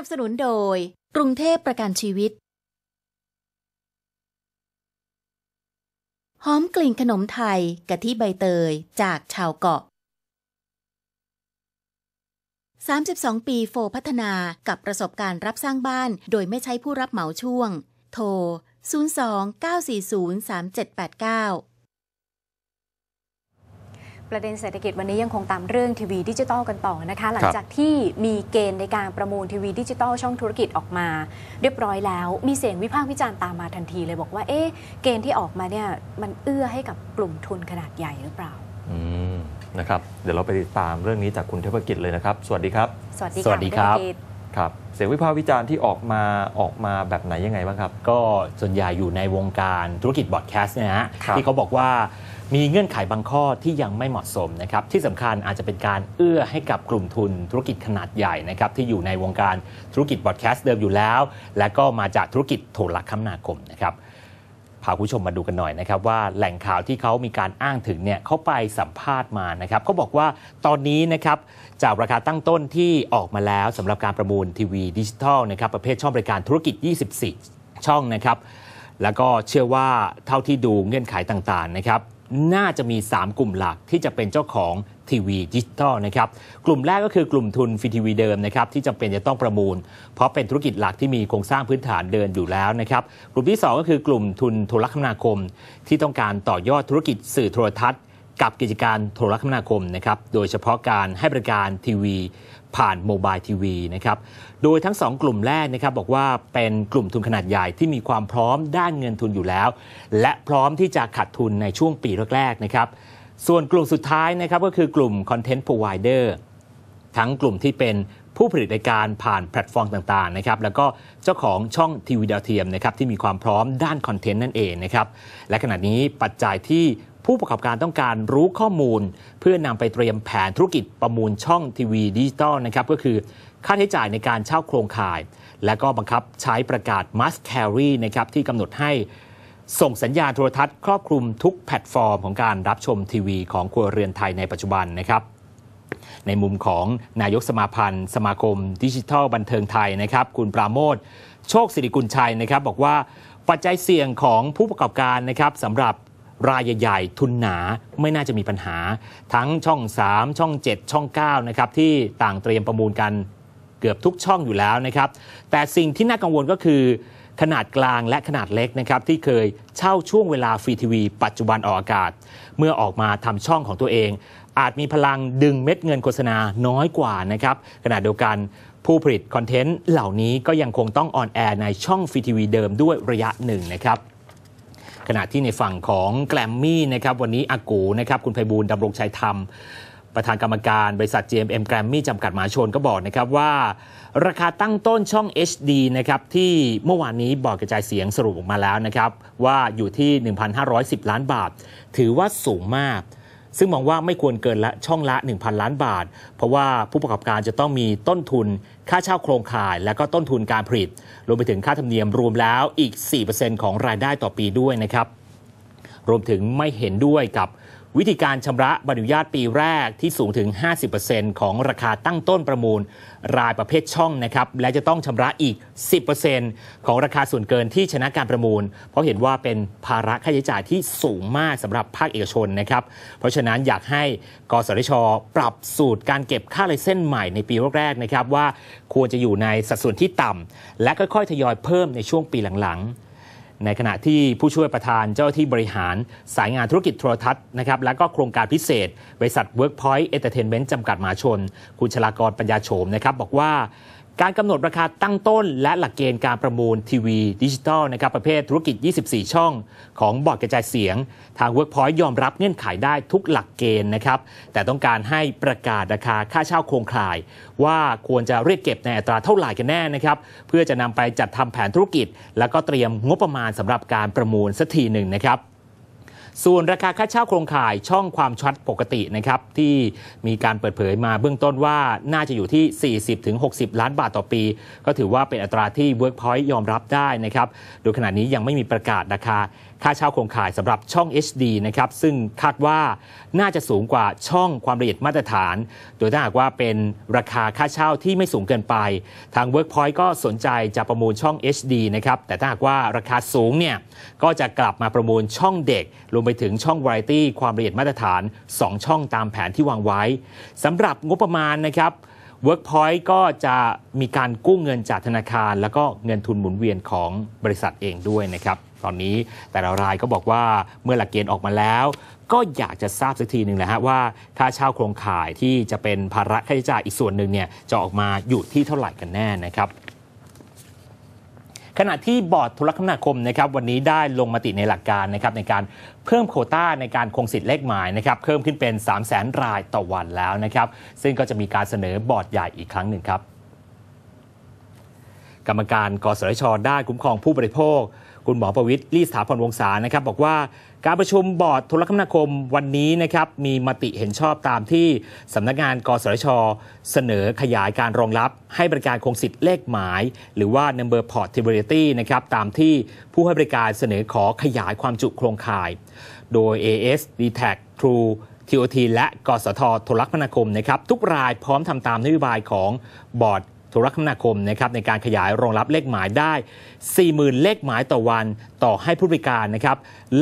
นับสนุนโดย กรุงเทพประกันชีวิต หอมกลิ่นขนมไทยกะทิใบเตยจากชาวเกาะ 32 ปีโฟพัฒนากับประสบการณ์รับสร้างบ้าน โดยไม่ใช้ผู้รับเหมาช่วง โทร 02 940 3789 ประเด็นเศรษฐกิจวันนี้ยังคงตามเรื่องทีวีดิจิตอลกันต่อนะคะ หลังจากที่มีเกณฑ์ในการประมูลทีวีดิจิตอลช่องธุรกิจออกมา เรียบร้อยแล้ว มีเสียงวิพากษ์วิจารณ์ตามมาทันทีเลยบอกว่าเอ๊ะเกณฑ์ที่ออกมาเนี่ยมันเอื้อให้กับกลุ่มทุนขนาดใหญ่หรือเปล่าอืมนะครับเดี๋ยวเราไปติดตามเรื่องนี้จากคุณเทพกิจเลยนะครับ สวัสดีครับ สวัสดีสวัสดีครับณเทพกิจครับเสียงวิพากษ์วิจารณ์ที่ออกมาออกมาแบบไหนยังไงบ้างครับ ก็ส่วนใหญ่อยู่ในวงการธุรกิจบอดแคสต์เนยนะฮะครับที่เขาบอกว่า มีเงื่อนไขบางข้อที่ยังไม่เหมาะสมนะครับที่สำคัญอาจจะเป็นการเอื้อให้กับกลุ่มทุนธุรกิจขนาดใหญ่นะครับที่อยู่ในวงการธุรกิจบอดแคสต์เดิมอยู่แล้ว และก็มาจากธุรกิจโทรคมนาคมนะครับพาผู้ชมมาดูกันหน่อยนะครับว่าแหล่งข่าวที่เขามีการอ้างถึงเนี่ยเขาไปสัมภาษณ์มานะครับเขาบอกว่าตอนนี้นะครับจากราคาตั้งต้นที่ออกมาแล้วสำหรับการประมูลทีวีดิจิทัลนะครับประเภทช่องบริการธุรกิจ 24 ช่องนะครับแล้วก็เชื่อว่าเท่าที่ดูเงื่อนไขต่างๆนะครับ น่าจะมี 3 กลุ่มหลักที่จะเป็นเจ้าของทีวีดิจิตอลนะครับกลุ่มแรกก็คือกลุ่มทุนฟรีทีวีเดิมนะครับที่จำเป็นจะต้องประมูล เพราะเป็นธุรกิจหลักที่มีโครงสร้างพื้นฐานเดินอยู่แล้วนะครับกลุ่มที่ 2 ก็คือกลุ่มทุนโทรคมนาคม ที่ต้องการต่อยอดธุรกิจสื่อโทรทัศน์ กับกิจการโทรคมนาคมนะครับโดยเฉพาะการให้บริการทีวี ผ่านโมบายทีวีนะครับ โดยทั้ง 2 กลุ่มแรกนะครับบอกว่าเป็นกลุ่มทุนขนาดใหญ่ที่มีความพร้อมด้านเงินทุนอยู่แล้ว และพร้อมที่จะขาดทุนในช่วงปีแรกๆนะครับ ส่วนกลุ่มสุดท้ายนะครับก็คือกลุ่ม Content Provider ทั้งกลุ่มที่เป็นผู้ผลิตรายการผ่านแพลตฟอร์มต่างๆนะครับแล้วก็เจ้าของช่องทีวีดาวเทียมนะครับที่มีความพร้อมด้านคอนเทนต์นั่นเองนะครับและขณะนี้ปัจจัยที่ ผู้ประกอบการต้องการรู้ข้อมูล เพื่อนำไปเตรียมแผนธุรกิจประมูลช่องทีวีดิจิตอลนะครับก็คือค่าใช้จ่ายในการเช่าโครงข่าย และก็บังคับใช้ประกาศ must carry นะครับที่กำหนดให้ส่งสัญญาณโทรทัศน์ครอบคลุมทุกแพลตฟอร์มของการรับชมทีวีของครัวเรือนไทยในปัจจุบันนะครับในมุมของนายกสมาพันธ์ สมาคม ดิจิทัลบันเทิงไทยนะครับ คุณปราโมทโชคสิริกุลชัยนะครับ บอกว่าปัจจัยเสี่ยงของผู้ประกอบการนะครับสำหรับ รายใหญ่ๆ ทุนหนาไม่น่าจะมีปัญหา ทั้งช่อง 3 ช่อง 7 ช่อง9นะครับที่ต่างเตรียมประมูลกันเกือบทุกช่องอยู่แล้วนะครับ แต่สิ่งที่น่ากังวลก็คือ ขนาดกลางและขนาดเล็กนะครับที่เคยเช่าช่วงเวลาฟรีทีวี ปัจจุบันออกอากาศ เมื่อออกมาทำช่องของตัวเอง อาจมีพลังดึงเม็ดเงินโฆษณาน้อยกว่านะครับขณะเดียวกันผู้ผลิตคอนเทนต์เหล่านี้ก็ยังคงต้องออนแอร์ในช่องฟรีทีวีเดิมด้วยระยะหนึ่งนะครับ ขณะที่ในฝั่งของแกรมมี่นะครับวันนี้อากูนะครับคุณไพบูลดำรงชัยธรรม ประธานกรรมการบริษัท GMM Grammy จำกัดมหาชนก็บอกนะครับว่า ราคาตั้งต้นช่อง HD นะครับที่เมื่อวานนี้บอร์ดกระจายเสียงสรุปออกมาแล้วนะครับว่าอยู่ที่ 1,510 ล้านบาท ถือว่าสูงมาก ซึ่งมองว่าไม่ควรเกินละช่องละ 1,000 ล้านบาท เพราะว่าผู้ประกอบการจะต้องมีต้นทุน ค่าเช่าโครงข่าย และก็ต้นทุนการผลิต รวมไปถึงค่าธรรมเนียมรวมแล้วอีก 4%ของรายได้ต่อปีด้วยนะครับรวมถึงไม่เห็นด้วยกับ วิธีการชำระใบอนุญาตปีแรกที่สูงถึง 50%ของราคาตั้งต้นประมูล รายประเภทช่องนะครับ และจะต้องชำระอีก 10%ของราคาส่วนเกินที่ชนะการประมูล เพราะเห็นว่าเป็นภาระค่าใช้จ่ายที่สูงมากสำหรับภาคเอกชนนะครับ เพราะฉะนั้นอยากให้กสทช ปรับสูตรการเก็บค่าลายเส้นใหม่ในปีแรกๆนะครับว่าควรจะอยู่ในสัดส่วนที่ต่ำและค่อยๆทยอยเพิ่มในช่วงปีหลังๆ ในขณะที่ผู้ช่วยประธานเจ้าหน้าที่บริหารสายงานธุรกิจโทรทัศน์นะครับและก็โครงการพิเศษ บริษัท Workpoint Entertainment จำกัดมหาชน คุณชลากรปัญญาโฉมนะครับบอกว่า การกำหนดราคาตั้งต้น และหลักเกณฑ์การประมูลทีวีดิจิตอลนะครับประเภทธุรกิจ 24 ช่อง ของบอร์ดกระจายเสียง ทาง Workpoint ยอมรับเงื่อนไขได้ทุกหลักเกณฑ์นะครับ แต่ต้องการให้ประกาศราคาค่าเช่าโครงข่าย ว่าควรจะเรียกเก็บในอัตราเท่าไหร่กันแน่นะครับ เพื่อจะนำไปจัดทำแผนธุรกิจ แล้วก็เตรียมงบประมาณสำหรับการประมูลสักทีหนึ่งนะครับ ส่วนราคาค่าเช่าโครงข่ายช่องความชัดปกตินะครับที่มีการเปิดเผยมาเบื้องต้นว่าน่าจะอยู่ที่ 40-60 ล้านบาทต่อปี ก็ถือว่าเป็นอัตราที่ Workpoint ยอมรับได้นะครับโดยขณะนี้ยังไม่มีประกาศราคา ค่าเช่าโครงข่ายสำหรับช่อง HD นะครับซึ่งคาดว่าน่าจะสูงกว่าช่องความละเอียดมาตรฐาน โดยถ้าหากว่าเป็นราคาค่าเช่าที่ไม่สูงเกินไป ทาง Workpoint ก็สนใจจะประมูลช่อง HD นะครับแต่ถ้าหากว่าราคาสูงเนี่ยก็จะกลับมาประมูลช่องเด็กรวมไปถึงช่อง Variety ความละเอียดมาตรฐาน 2 ช่องตามแผนที่วางไว้สำหรับงบประมาณนะครับ Workpoint ก็จะมีการกู้เงินจากธนาคาร แล้วก็เงินทุนหมุนเวียนของบริษัทเองด้วยนะครับ ตอนนี้แต่ละรายก็บอกว่าเมื่อหลักเกณฑ์ออกมาแล้ว ก็อยากจะทราบสักทีหนึ่งแหละฮะว่าค่าเช่าโครงข่ายที่จะเป็นภาระค่าใช้จ่ายอีกส่วนหนึ่งเนี่ยจะออกมาอยู่ที่เท่าไหร่กันแน่นะครับขณะที่บอร์ดโทรคมนาคมนะครับวันนี้ได้ลงมติในหลักการนะครับในการเพิ่มโควต้าในการคงสิทธิ์เลขหมายนะครับเพิ่มขึ้นเป็น 3 0 0แสนรายต่อวันแล้วนะครับซึ่งก็จะมีการเสนอบอร์ดใหญ่อีกครั้งหนึ่งครับ กรรมการกสชด้านคุ้มครองผู้บริโภค คุณหมอประวิตรลี่สถาพรวงศานะครับ บอกว่าการประชุมบอร์ดโทรคมนาคมวันนี้นะครับมีมติเห็นชอบตามที่สำนักงานกสช เสนอขยายการรองรับ ให้บริการคงสิทธิ์เลขหมาย หรือว่า number portability นะครับตามที่ผู้ให้บริการเสนอขอขยายความจุโครงข่าย โดย AS d t a c True TOT และกสทโทรคมนาคมนะครับทุกรายพร้อมทำตามนโยบายของบอร์ด โทรคมนาคมนะครับในการขยายรองรับเลขหมายได้ 40,000 เลขหมายต่อวันต่อให้ผู้บริการนะครับ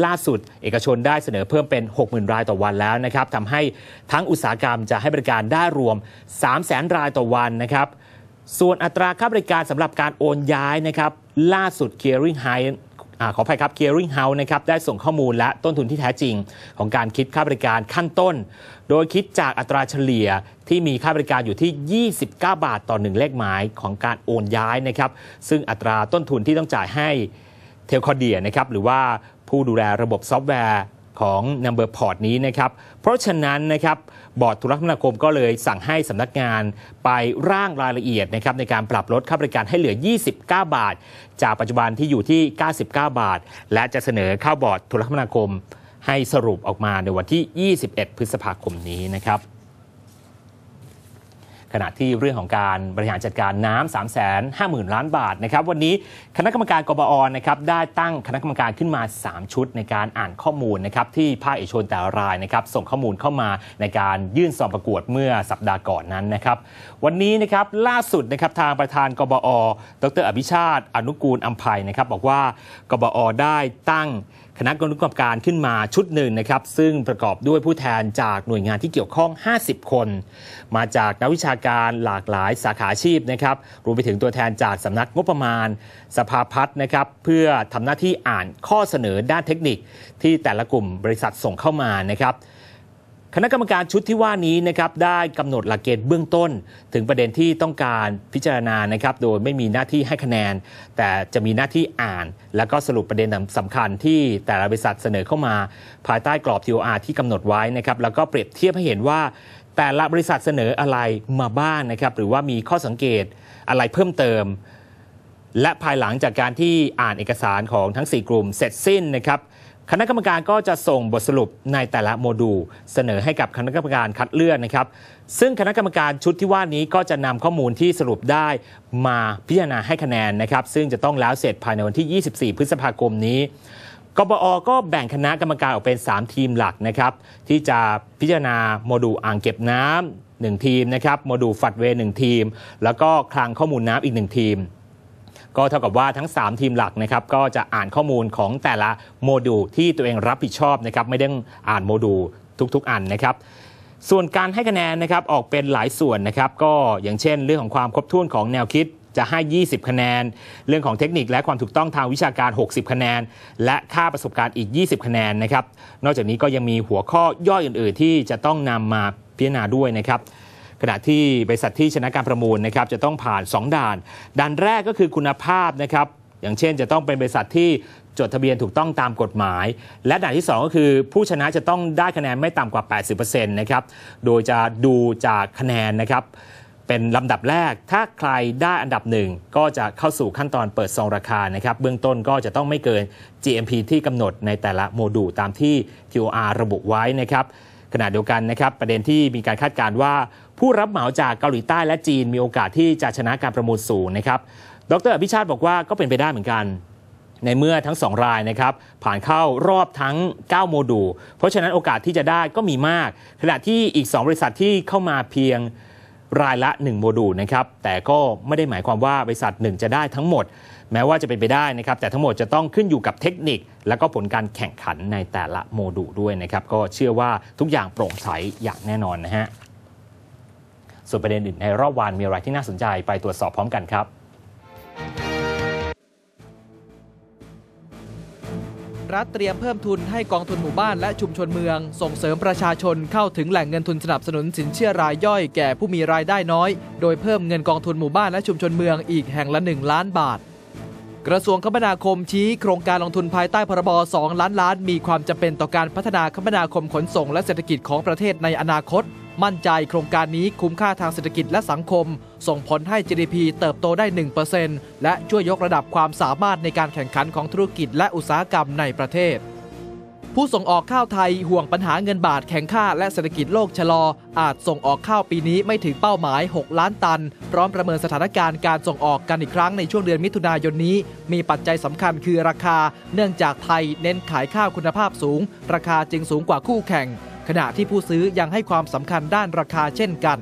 ล่าสุดเอกชนได้เสนอเพิ่มเป็น 60,000 รายต่อวันแล้วนะครับทำให้ทั้งอุตสาหกรรมจะให้บริการได้รวม 300,000 รายต่อวันนะครับส่วนอัตราค่าบริการสำหรับการโอนย้ายนะครับล่าสุด Clearing High ขออภัยครับ Clearing House นะครับได้ส่งข้อมูลและต้นทุนที่แท้จริง ของการคิดค่าบริการขั้นต้น โดยคิดจากอัตราเฉลี่ยที่มีค่าบริการอยู่ที่ 29 บาทต่อหนึ่งเลขหมายของการโอนย้ายนะครับซึ่งอัตราต้นทุนที่ต้องจ่ายให้เทลคอเดียนะครับหรือว่าผู้ดูแลระบบซอฟต์แวร์ ของ Number Port นี้นะครับ เพราะฉะนั้นนะครับบอร์ดธุรคมนาคมก็เลยสั่งให้สำนักงานไปร่างรายละเอียดนะครับในการปรับลดค่าบริการให้เหลือ 29 บาท จากปัจจุบันที่อยู่ที่ 99 บาท และจะเสนอเข้าบอร์ดธุรคมนาคม ให้สรุปออกมาในวันที่ 21 พฤษภาคมนี้นะครับ ขณะที่เรื่องของการบริหารจัดการน้ำ3 5 0 0 0 0 ล้านบาทนะครับวันนี้คณะกรรมการกบอนะครับได้ตั้งคณะกรรมการขึ้นมา 3 ชุดในการอ่านข้อมูลนะครับที่ภาคเอกชนแต่รายนะครับส่งข้อมูลเข้ามาในการยื่นสอบประกวดเมื่อสัปดาห์ก่อนนั้นนะครับวันนี้นะครับล่าสุดนะครับทางประธานกบอ ดร อภิชาติ อนุกูลอัมภัยนะครับบอกว่ากบอได้ตั้ง คณะกรรมการขึ้นมาชุดหนึ่งนะครับ ซึ่งประกอบด้วยผู้แทนจากหน่วยงานที่เกี่ยวข้อง 50 คน มาจากนักวิชาการหลากหลายสาขาอาชีพนะครับรวมไปถึงตัวแทนจากสำนักงบประมาณ สภาพัฒน์นะครับ เพื่อทำหน้าที่อ่านข้อเสนอด้านเทคนิคที่แต่ละกลุ่มบริษัทส่งเข้ามานะครับ คณะกรรมการชุดที่ว่านี้นะครับได้กำหนดหลักเกณฑ์เบื้องต้น ถึงประเด็นที่ต้องการพิจารณานะครับโดยไม่มีหน้าที่ให้คะแนน แต่จะมีหน้าที่อ่าน แล้วก็สรุปประเด็นสำคัญที่แต่ละบริษัทเสนอเข้ามา ภายใต้กรอบ TOR ที่กำหนดไว้นะครับแล้วก็เปรียบเทียบให้เห็นว่า แต่ละบริษัทเสนออะไรมาบ้างนะครับหรือว่ามีข้อสังเกตอะไรเพิ่มเติมและภายหลังจากการที่อ่านเอกสารของทั้ง 4 กลุ่มเสร็จสิ้นนะครับ คณะกรรมการก็จะส่งบทสรุปในแต่ละโมดูลเสนอให้กับคณะกรรมการคัดเลือกนะครับ ซึ่งคณะกรรมการชุดที่ว่านี้ก็จะนำข้อมูลที่สรุปได้มาพิจารณาให้คะแนนนะครับ ซึ่งจะต้องแล้วเสร็จภายในวันที่ 24 พฤษภาคมนี้กบอก็แบ่งคณะกรรมการออกเป็น 3 ทีมหลักนะครับ ที่จะพิจารณาโมดูลอ่างเก็บน้ำหนึ่งทีมนะครับโมดูลฝัดเวหนึ่งทีม แล้วก็คลังข้อมูลน้ำอีกหนึ่งทีม ก็เท่ากับว่าทั้ง 3 ทีมหลักนะครับก็จะอ่านข้อมูลของแต่ละโมดูลที่ตัวเองรับผิดชอบนะครับไม่ได้อ่านโมดูลทุกๆ อันนะครับส่วนการให้คะแนนนะครับออกเป็นหลายส่วนนะครับก็อย่างเช่น เรื่องของความครบถ้วนของแนวคิดจะให้ 20 คะแนน เรื่องของเทคนิคและความถูกต้องทางวิชาการ 60 คะแนน และค่าประสบการณ์อีก 20 คะแนนนะครับ นอกจากนี้ก็ยังมีหัวข้อย่อยอื่น ๆ ที่จะต้องนำมาพิจารณาด้วยนะครับ ขณะที่บริษัทที่ชนะการประมูลนะครับจะต้องผ่าน 2 ด่าน ด่านแรกก็คือคุณภาพนะครับอย่างเช่นจะต้องเป็นบริษัทที่จดทะเบียนถูกต้องตามกฎหมาย และด่านที่ 2 ก็คือ ผู้ชนะจะต้องได้คะแนนไม่ต่ำกว่า 80%นะครับโดยจะดูจากคะแนนนะครับเป็นลำดับแรก ถ้าใครได้อันดับหนึ่งก็จะเข้าสู่ขั้นตอนเปิดซองราคานะครับ เบื้องต้นก็จะต้องไม่เกิน GMP ที่กำหนดในแต่ละโมดูลตามที่ TOR ระบุไว้นะครับขณะเดียวกันนะครับ ประเด็นที่มีการคาดการณ์ว่า ผู้รับเหมาจากเกาหลีใต้และจีนมีโอกาสที่จะชนะการประมูลสูงนะครับดรอภิชาติบอกว่าก็เป็นไปได้เหมือนกัน ในเมื่อทั้ง 2 รายนะครับผ่านเข้ารอบทั้ง 9 โมดูล เพราะฉะนั้นโอกาสที่จะได้ก็มีมาก ขณะที่อีก 2 บริษัทที่เข้ามาเพียงรายละ 1 โมดูลนะครับแต่ก็ไม่ได้หมายความว่าบริษัทหนึ่งจะได้ทั้งหมด แม้ว่าจะเป็นไปได้นะครับแต่ทั้งหมดจะต้องขึ้นอยู่กับเทคนิค และก็ผลการแข่งขันในแต่ละโมดูลด้วยนะครับก็เชื่อว่าทุกอย่างโปร่งใสอย่างแน่นอนนะฮะ ส่วนประเด็นอื่นในรอบวันมีอะไรที่น่าสนใจไปตรวจสอบพร้อมกันครับ รัฐเตรียมเพิ่มทุนให้กองทุนหมู่บ้านและชุมชนเมือง ส่งเสริมประชาชนเข้าถึงแหล่งเงินทุนสนับสนุนสินเชื่อรายย่อยแก่ผู้มีรายได้น้อย โดยเพิ่มเงินกองทุนหมู่บ้านและชุมชนเมืองอีกแห่งละ 1 ล้านบาทกระทรวงคมนาคมชี้โครงการลงทุนภายใต้พรบ 2 ล้านล้าน มีความจำเป็นต่อการพัฒนาคมนาคมขนส่งและเศรษฐกิจของประเทศในอนาคต มั่นใจโครงการนี้คุ้มค่าทางเศรษฐกิจและสังคม ส่งผลให้ GDP เติบโตได้ 1%และช่วยยกระดับความสามารถในการแข่งขันของธุรกิจและอุตสาหกรรมในประเทศ ผู้ส่งออกข้าวไทยห่วงปัญหาเงินบาทแข็งค่าและเศรษฐกิจโลกชะลอ อาจส่งออกข้าวปีนี้ไม่ถึงเป้าหมาย 6 ล้านตัน พร้อมประเมินสถานการณ์การส่งออกกันอีกครั้งในช่วงเดือนมิถุนายนนี้ มีปัจจัยสำคัญคือราคา เนื่องจากไทยเน้นขายข้าวคุณภาพสูง ราคาจึงสูงกว่าคู่แข่ง ขณะที่ผู้ซื้อยังให้ความสำคัญด้านราคาเช่นกัน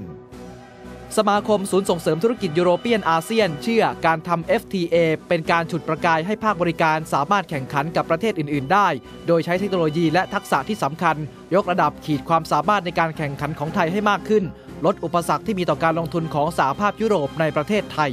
สมาคมศูนย์ส่งเสริมธุรกิจยุโรเปียนอาเซียน เชื่อการทำ FTA เป็นการฉุดประกายให้ภาคบริการสามารถแข่งขันกับประเทศอื่น ๆ ได้ โดยใช้เทคโนโลยีและทักษะที่สำคัญ ยกระดับขีดความสามารถในการแข่งขันของไทยให้มากขึ้น ลดอุปสรรคที่มีต่อการลงทุนของสหภาพยุโรปในประเทศไทย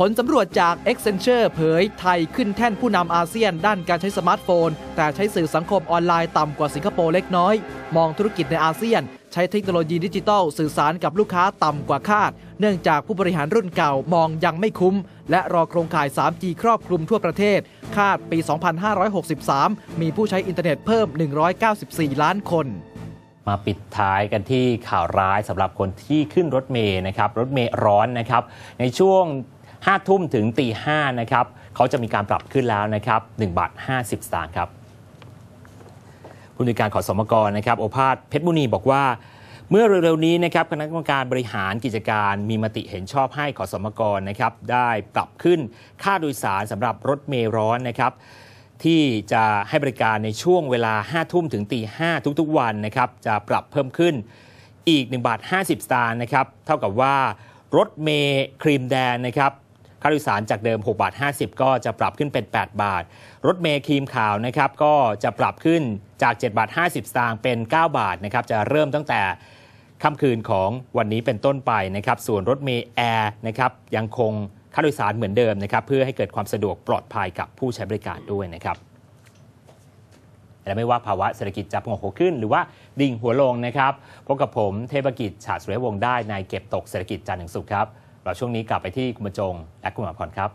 ผลสำรวจจาก Accenture เผยไทยขึ้นแท่นผู้นำอาเซียนด้านการใช้สมาร์ทโฟน แต่ใช้สื่อสังคมออนไลน์ต่ำกว่าสิงคโปร์เล็กน้อย มองธุรกิจในอาเซียน ใช้เทคโนโลยีดิจิทัลสื่อสารกับลูกค้าต่ำกว่าคาด เนื่องจากผู้บริหารรุ่นเก่ามองยังไม่คุ้ม และรอโครงข่าย 3G ครอบคลุมทั่วประเทศ คาดปี 2563 มีผู้ใช้อินเทอร์เน็ตเพิ่ม 194 ล้านคนมาปิดท้ายกันที่ข่าวร้ายสำหรับคนที่ขึ้นรถเมย์นะครับรถเมย์ร้อนนะครับในช่วง 5 ทุ่มถึงตี5นะครับเขาจะมีการปรับขึ้นแล้วนะครับ1บาท50 สตางค์ครับผู้ในวยการขอสมกรนะครับโอภาสเพชรบุรีบอกว่าเมื่อเร็วๆนี้นะครับคณะกรรมการบริหารกิจการมีมติเห็นชอบให้ขอสมกรนะครับได้ปรับขึ้นค่าโดยสารสำหรับรถเมล์ร้อนนะครับที่จะให้บริการในช่วงเวลา 5 ทุ่มถึงตี5ทุกๆวันนะครับจะปรับเพิ่มขึ้นอีก1บาท50 สตางค์นะครับเท่ากับว่ารถเมล์ครีมแดงนะครับ ค่าโดยสารจากเดิม 6 บาท 50 ก็จะปรับขึ้นเป็น 8 บาท รถเมล์ครีมขาวนะครับก็จะปรับขึ้นจาก 7 บาท 50 สตางค์เป็น 9 บาทนะครับจะเริ่มตั้งแต่ค่ำคืนของวันนี้เป็นต้นไปนะครับส่วนรถเมล์แอร์นะครับยังคงค่าโดยสารเหมือนเดิมนะครับเพื่อให้เกิดความสะดวกปลอดภัยกับผู้ใช้บริการด้วยนะครับและไม่ว่าภาวะเศรษฐกิจจะพงกหัวขึ้น หรือว่าดิ่งหัวลงนะครับพบกับผมเทพกิจฉาสุรวงศ์ได้ในเก็บตกเศรษฐกิจจันทร์ถึงสุขครับ เราช่วงนี้กลับไปที่คุณบรรจงและคุณหมอพรครับ